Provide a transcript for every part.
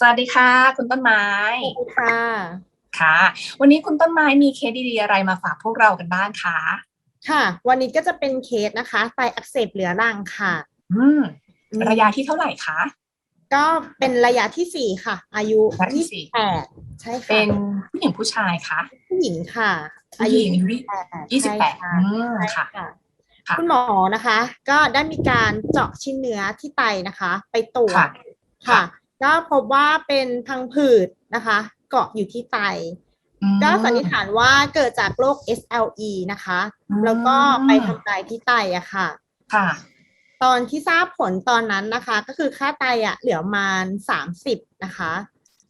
สวัสดีค่ะ คุณต้นไม้ค่ะ ค่ะ วันนี้คุณต้นไม้มีเคสดีๆอะไรมาฝากพวกเรากันบ้างคะค่ะ วันนี้ก็จะเป็นเคสนะคะไตอักเสบเหลือรังค่ะ อืมอืมระยะที่เท่าไหร่คะก็เป็นระยะที่สี่ค่ะ อายุระยะที่ยี่สี่สิบแปดใช่ค่ะเป็นผู้หญิงผู้ชายคะผู้หญิงค่ะผู้หญิงอายุยี่สิบแปดยี่สิบแปดใช่อืมใช่ค่ะค่ะค่ะคุณหมอนะคะ ก็ได้มีการเจาะชิ้นเนื้อที่ไตนะคะ ไปตรวจค่ะค่ะ ก็พบว่าเป็นพังผืดนะคะ เกาะอยู่ที่ไตอืมก็สันนิษฐานว่าเกิดจากโรค SLE นะคะอืมแล้วก็ไปทำลายที่ไตอะค่ะ ค่ะ ตอนที่ทราบผลตอนนั้นนะคะ ก็คือค่าไตอะเหลือประมาณสามสิบนะคะ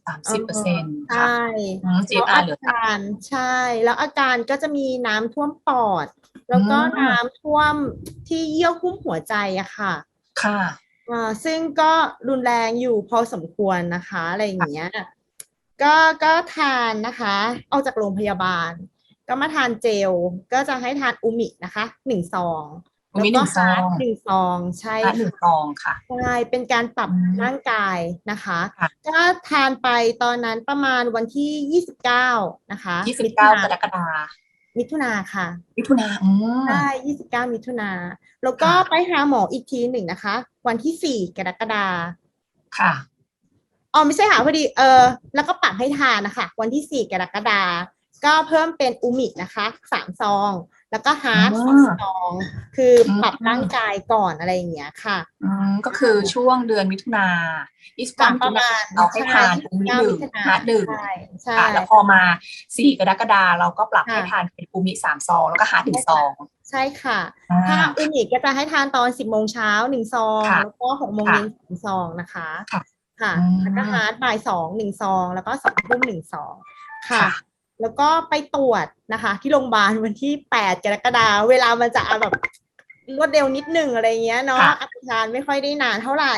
สามสิบเปอร์เซ็นต์ใชค่ะ่อืมแล้ว GFR อาเหลือการใช่ แล้วอาการก็จะมีน้ำท่วมปอด แล้วก็อืมน้ำท่วมที่เยื่อหุ้มหัวใจอะค่ะ ค่ะอ่า ซึ่งก็รุนแรงอยู่พอสมควรนะคะอะไรอย่างเงี้ยก็ก็ทานนะคะออกจากโรงพยาบาล ก็มาทานเจล ก็จะให้ทานอูมินะคะหนึ่งซองอูมิหนึ่งซองแล้วก็ฮาร์ทหนึ่งซองใช่และหนึ่งค่ะซองค่ะใช่เป็นการปรับอืมร่างกายนะคะค่ะก็ทานไปตอนนั้นประมาณวันที่ยี่สิบเก้านะคะยี่สิบเก้ากรกฎามิ ถุนาค่ะ มิถุนาอืมใช่ยี่สิบเก้ามิถุนา แล้วก็ค่ะไปหาหมออีกทีหนึ่งนะคะ วันที่สี่กรกฎาค่ะอ๋อไม่ใช่ค่ะพอดีเออแล้วก็ปรับให้ทานนะคะ วันที่สี่กรกฎา ก็เพิ่มเป็นอูมินะคะสามซอง แล้วก็ฮาร์ดอ๋อสองซอง คืออมปรับร่างกายก่อนอะไรอย่างเงี้ยค่ะอืมก็คือช่วงเดือนมิถุนายี่สิบเก้ามิปถุระนามาณเราให้ทานใช่อูมิหนึ่งมิถุฮาร์ดหนึ่งใช่ใช่ค่ะแล้วพอมาสี่กรกฎาเราก็ปรับค่ะให้ทานเป็นอูมิสามซอง แล้วก็ฮาร์ดหนึ่งซองใช่ค่ะอ่าถ้าอูมิก็จะให้ทานตอนสิบโมงเช้าหนึ่งซองค่ะแล้วก็หกโมงค่ะเย็นสองซองนะคะค่ะค่ะอืมแล้วก็ฮาร์ดบ่ายสองหนึ่งซอง แล้วก็สองทุ่มหนึ่งซองค่ะค่ะ แล้วก็ไปตรวจนะคะ ที่โรงพยาบาลวันที่แปดกรกฎาคมเวลามันจะแบบรวดเร็วนิดหนึ่งอะไรเงี้ยเนาะค่ะอาการไม่ค่อยได้นานเท่าไหร่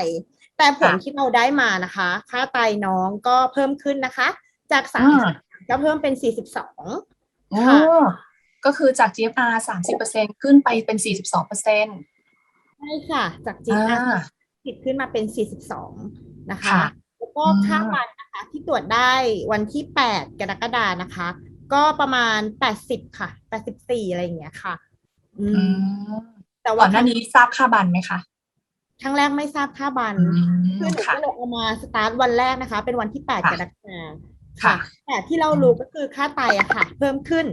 แต่ผลค่ะที่เราได้มานะคะ ค่าไตน้องก็เพิ่มขึ้นนะคะ จากสาอืมมก็เพิ่มเป็นสี่สิบสองโอ้ค่ะก็คือจาก GFR สามสิบเปอร์เซ็นขึ้นไปเป็นสี่สิบสองเปอร์เซ็นต์ใช่ค่ะ จาก g อ่าติดขึ้นมาเป็น42นะคะค่ะแล้วก็อืมค่าวัน นะคะที่ตรวจได้วันที่ 8 กรกฎานะคะ ก็ประมาณ 80 ค่ะ 84 อะไรอย่างเงี้ยค่ะ อือืมมแต่ก่ว่าอนหน้านี้ทราบค่าบันไหมคะครั้งแรกไม่ทราบค่าบันอืคือมหนูค่ะก็เลยเอามาสตาร์ทวันแรกนะคะ เป็นวันที่8ค่ะกรกฎาค่ะค่ะ แต่ที่เรารู้ก็คือค่าไตอะค่ะ เพิ่มขึ้น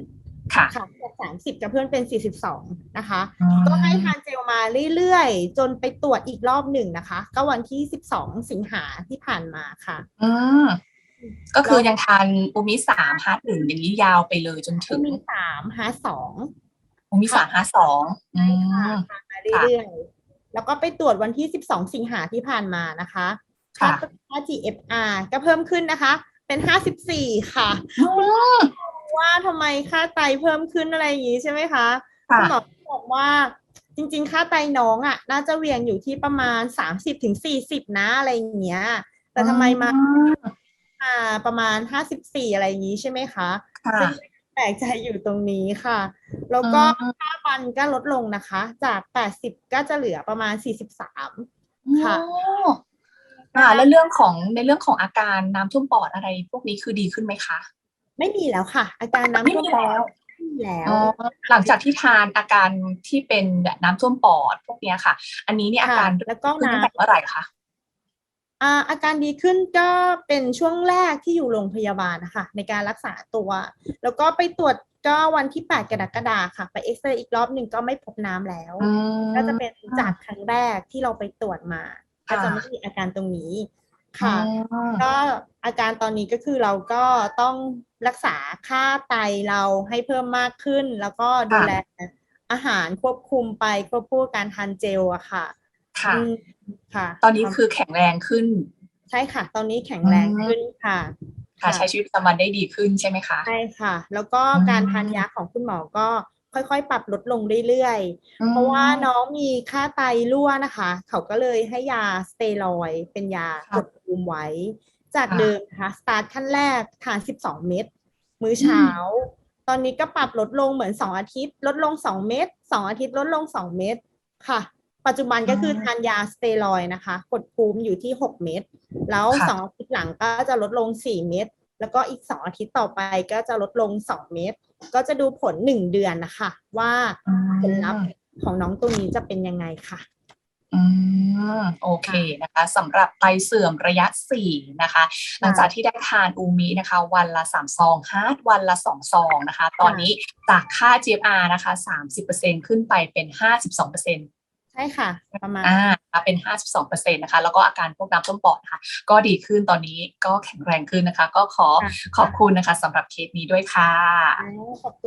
ค่ะค่ะจาก30จะเพิ่มเป็น42นะคะอืมก็ให้ทานเจลมาเรื่อยๆ จนไปตรวจอีกรอบหนึ่งนะคะ ก็วันที่12สิงหาที่ผ่านมาค่ะอืมก็คือยังทานอูมิสามฮาร์ดหนึ่งอย่างนี้ยาวไปเลยจนถึงมีสามหาสองอูมิสามฮาร์ดสองอืค่ะมทานมาเรื่อยๆ แล้วก็ไปตรวจวันที่12สิงหาที่ผ่านมานะคะค่ะค่า GFR ก็เพิ่มขึ้นนะคะ เป็น54ค่ะอืมว่าทำ ไมค่าไตเพิ่มขึ้นอะไรอย่างนี้ใช่ไหมคะค่ะณหมอบอกว่าจริง ๆ ค่าไตน้องอะ น่าจะเหวียงอยู่ที่ประมาณ30ถึง40นะอะไรอย่างเงี้ย แต่ทำไมมาอืมาประมาณ54อะไรอย่างนี้ใช่ไหมคะค่ะซึ่งแปลกใจอยู่ตรงนี้ค่ะ แล้วก็อืมค่าฟันก็ลดลงนะคะ จาก80ก็จะเหลือประมาณ43ค่ะโอ้อ่าแล้วเรื่องของในเรื่องของอาการน้ำท่วมปอดอะไร พวกนี้คือดีขึ้นไหมคะ ไม่มีแล้วค่ะ อาการน้ำไม่ท่วมมีปอแล้ดวไม่มีแล้วอ๋อหลังจากที่ทานอาการที่เป็นน้ำท่วมปอดพวกเนี้ยค่ะ อันนี้เนี่ยอาการค่ะแล้วก็ขึ้นตั้งน้ำแต่เมื่อไหร่คะอ่าอาการดีขึ้นก็เป็นช่วงแรกที่อยู่โรงพยาบาลนะคะในการรักษาตัว แล้วก็ไปตรวจก็วันที่ 8 กรกฎาคมค่ะ ไปเอ็กซเรย์อีกรอบหนึ่งก็ไม่พบน้ำแล้วอืมก็จะเป็นจากครั้งแรกที่เราไปตรวจมา ก็ค่ะจะไม่มีอาการตรงนี้ ค่ะอืมก็อาการตอนนี้ก็คือเราก็ต้องรักษาค่าไตเราให้เพิ่มมากขึ้น แล้วก็ดูแลอาหารควบคุมไปควบคู่กับการทานเจลอะค่ะ ค่ะอืมค่ะ ตอนนี้คือแข็งแรงขึ้น ใช่ค่ะ ตอนนี้แข็งแรงอืมขึ้นค่ะ ค่ะ ใช้ชีวิตประจำวันได้ดีขึ้นใช่ไหมคะ ใช่ค่ะ แล้วก็อืมการทานยาของคุณหมอก็ ค่อยๆ ปรับลดลงเรื่อยๆอืมเพราะว่าน้องมีค่าไตรั่วนะคะ เขาก็เลยให้ยาสเตียรอยด์เป็นยากดภูมิไว้ จากเดิมนะคะสตาร์ทขั้นแรกทาน12 เม็ดมื้อเช้า ตอนนี้ก็ปรับลดลงเหมือน 2 อาทิตย์ ลดลง 2 เม็ด2อาทิตย์ลดลง 2 เม็ดค่ะไปปัจจุบันก็คืออ่าทานยาสเตียรอยด์นะคะ กดภูมิอยู่ที่ 6 เม็ดแล้วค่ะสองอาทิตย์หลังก็จะลดลง 4 เม็ด แล้วก็อีก 2 อาทิตย์ต่อไปก็จะลดลง 2 เม็ดก็จะดูผล 1 เดือนนะคะ ว่าผลลัพธ์ของน้องตัวนี้จะเป็นยังไงค่ะอืมโอเคนะคะสำหรับไตเสื่อมระยะ 4 นะคะ หลังจากที่ได้ทานอูมินะคะ วันละ 3 ซองฮาร์ดวันละ 2 ซองนะคะ ตอนนี้จากค่า GFR นะคะ 30%ขึ้นไปเป็น 52%ใช่ค่ะประมาณอ่าเป็น 52%นะคะแล้วก็อาการพวกน้ำต้มปอดนะคะก็ดีขึ้นตอนนี้ก็แข็งแรงขึ้นนะคะ ก็ขอค่ะขอบคุณนะคะสำหรับเคสนี้ด้วยค่ะขอบคุณ